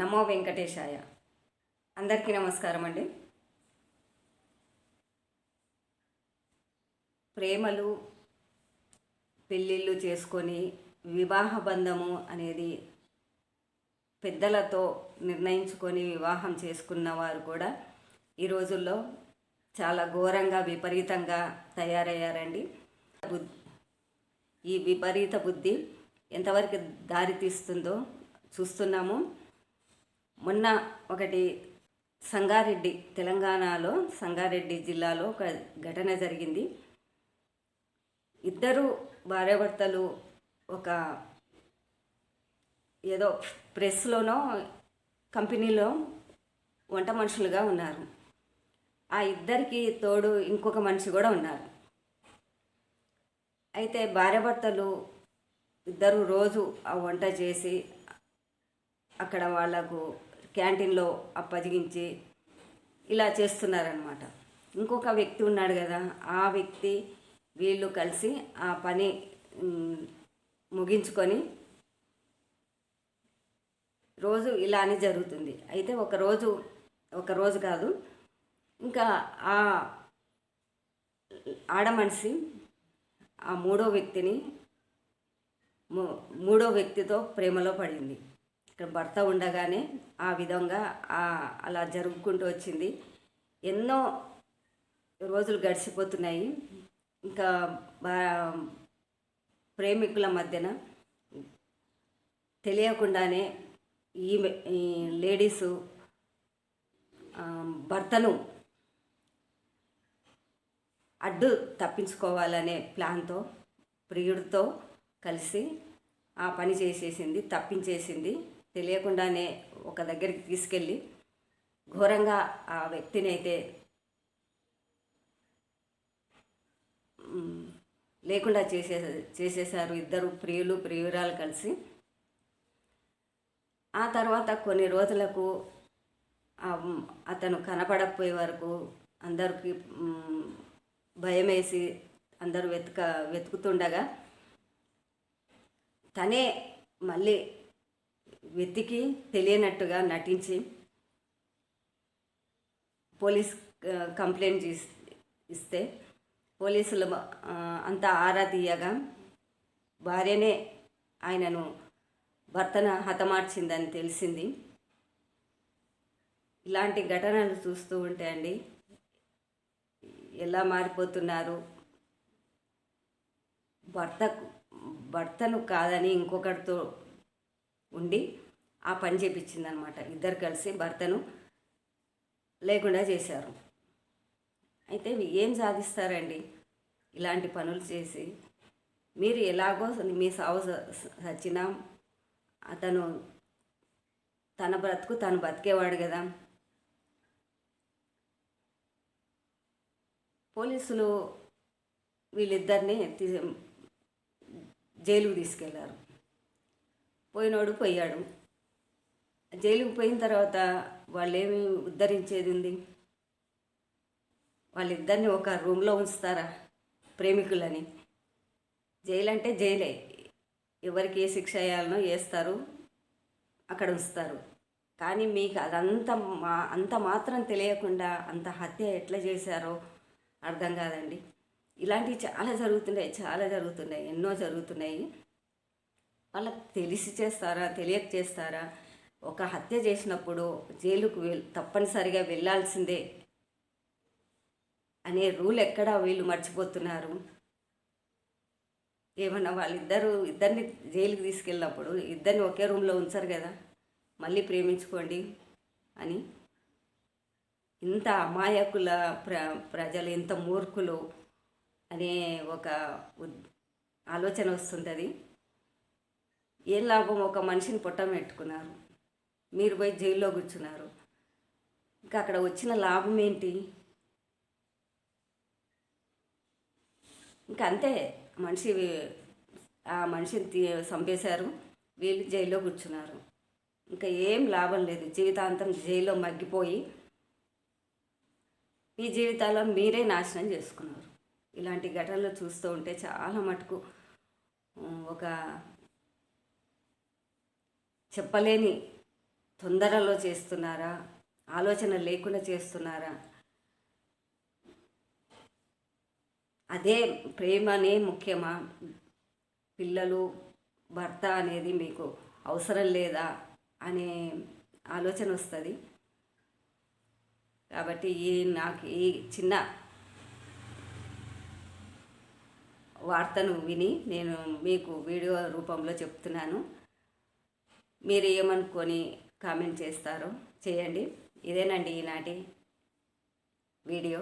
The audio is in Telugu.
నమో వెంకటేశాయ. అందరికీ నమస్కారం అండి. ప్రేమలు పెళ్ళిళ్ళు చేసుకొని వివాహ బంధము అనేది పెద్దలతో నిర్ణయించుకొని వివాహం చేసుకున్న వారు కూడా ఈ రోజుల్లో చాలా ఘోరంగా విపరీతంగా తయారయ్యారండి. ఈ విపరీత బుద్ధి ఎంతవరకు దారి తీస్తుందో చూస్తున్నాము. మొన్న ఒకటి సంగారెడ్డి తెలంగాణలో సంగారెడ్డి జిల్లాలో ఒక ఘటన జరిగింది. ఇద్దరు భార్యాభర్తలు ఒక ఏదో ప్రెస్లోనో కంపెనీలో వంట మనుషులుగా ఉన్నారు. ఆ ఇద్దరికి తోడు ఇంకొక మనిషి కూడా ఉన్నారు. అయితే భార్యాభర్తలు ఇద్దరు రోజు ఆ వంట చేసి అక్కడ వాళ్ళకు క్యాంటీన్లో అప్పజిగించి ఇలా చేస్తున్నారనమాట ఇంకొక వ్యక్తి ఉన్నాడు కదా ఆ వ్యక్తి వీళ్ళు కలిసి ఆ పని ముగించుకొని రోజు ఇలానే జరుగుతుంది. అయితే ఒక రోజు ఒక రోజు కాదు ఇంకా ఆ ఆడ మనిషి ఆ మూడో వ్యక్తిని మూ- మూడో వ్యక్తితో ప్రేమలో పడింది. భర్త ఉండగానే ఆ విధంగా అలా జరుపుకుంటూ వచ్చింది. ఎన్నో రోజులు గడిచిపోతున్నాయి. ఇంకా ప్రేమికుల మధ్యన తెలియకుండానే ఈమె ఈ లేడీసు భర్తను అడ్డు తప్పించుకోవాలనే ప్లాన్తో ప్రియుడితో కలిసి ఆ పని చేసేసింది తప్పించేసింది. తెలియకుండానే ఒక దగ్గరికి తీసుకెళ్ళి ఘోరంగా ఆ వ్యక్తిని అయితే లేకుండా చేసే చేసేసారు ఇద్దరు ప్రియులు ప్రియురాలు కలిసి. ఆ తర్వాత కొన్ని రోజులకు అతను కనపడకపోయే వరకు అందరికి భయం వేసి అందరూ వెతుక వెతుకుతుండగా తనే మళ్ళీ వెతికి తెలియనట్టుగా నటించి పోలీస్ కంప్లైంట్ చేసి ఇస్తే పోలీసులు అంతా ఆరా తీయగా భార్యనే ఆయనను భర్తను హతమార్చిందని తెలిసింది. ఇలాంటి ఘటనలు చూస్తూ ఉంటే అండి ఎలా మారిపోతున్నారు? భర్తకు భర్తను కాదని ఇంకొకరితో ఉండి ఆ పని చేపించిందనమాట. ఇద్దరు కలిసి భర్తను లేకుండా చేశారు. అయితే ఏం సాధిస్తారండి? ఇలాంటి పనులు చేసి మీరు ఎలాగో మీ సావు సచ్చినా అతను తన బ్రతుకు తను బతికేవాడు కదా. పోలీసులు వీళ్ళిద్దరిని తీ- జైలుకు తీసుకెళ్ళారు. పోయినోడు పోయాడు. జైలుకు పోయిన తర్వాత వాళ్ళు ఏమి ఉద్ధరించేది ఉంది? వాళ్ళిద్దరిని ఒక రూమ్లో ఉంచుతారా ప్రేమికులని? జైలు అంటే జైలే. ఎవరికి ఏ శిక్ష వేయాలనో వేస్తారు అక్కడ ఉంచుతారు. కానీ మీకు అదంతా మా అంత మాత్రం తెలియకుండా అంత హత్య ఎట్లా చేశారో అర్థం కాదండి. ఇలాంటివి చాలా జరుగుతున్నాయి చాలా జరుగుతున్నాయి ఎన్నో జరుగుతున్నాయి. వాళ్ళకి తెలిసి చేస్తారా తెలియక చేస్తారా? ఒక హత్య చేసినప్పుడు జైలుకు వెల్ తప్పనిసరిగా వెళ్ళాల్సిందే అనే రూల్ ఎక్కడ వీళ్ళు మర్చిపోతున్నారు. ఏమన్నా వాళ్ళిద్దరు ఇద్దరిని జైలుకి తీసుకెళ్ళినప్పుడు ఇద్దరిని ఒకే రూమ్లో ఉంచారు కదా మళ్ళీ ప్రేమించుకోండి అని. ఇంత అమాయకుల ప్ర ప్రజలు ఇంత మూర్ఖులు అనే ఒక ఉద్- ఆలోచన వస్తుంటుంది ఏం లాభం? ఒక మనిషిని పుట్టం పెట్టుకున్నారు. మీరు పోయి జైల్లో కూర్చున్నారు. ఇంకా అక్కడ వచ్చిన లాభం ఏంటి? ఇంకా అంతే. మనిషి ఆ మనిషిని తీ చంపేశారు. వీళ్ళు జైల్లో కూర్చున్నారు. ఇంకా ఏం లాభం లేదు. జీవితాంతం జైల్లో మగ్గిపోయి మీ జీవితాల్లో మీరే నాశనం చేసుకున్నారు. ఇలాంటి ఘటనలు చూస్తూ ఉంటే చాలా మటుకు ఒక చెప్పలేని తొందరలో చేస్తున్నారా? ఆలోచన లేకుండా చేస్తున్నారా? అదే ప్రేమనే ముఖ్యమా? పిల్లలు భర్త అనేది మీకు అవసరం లేదా? అనే ఆలోచన వస్తుంది. కాబట్టి ఈ నాకు ఈ చిన్న వార్తను విని నేను మీకు వీడియో రూపంలో చెప్తున్నాను. మీరు ఏమనుకొని కామెంట్ చేస్తారో చేయండి. ఇదేనండి ఈనాటి వీడియో.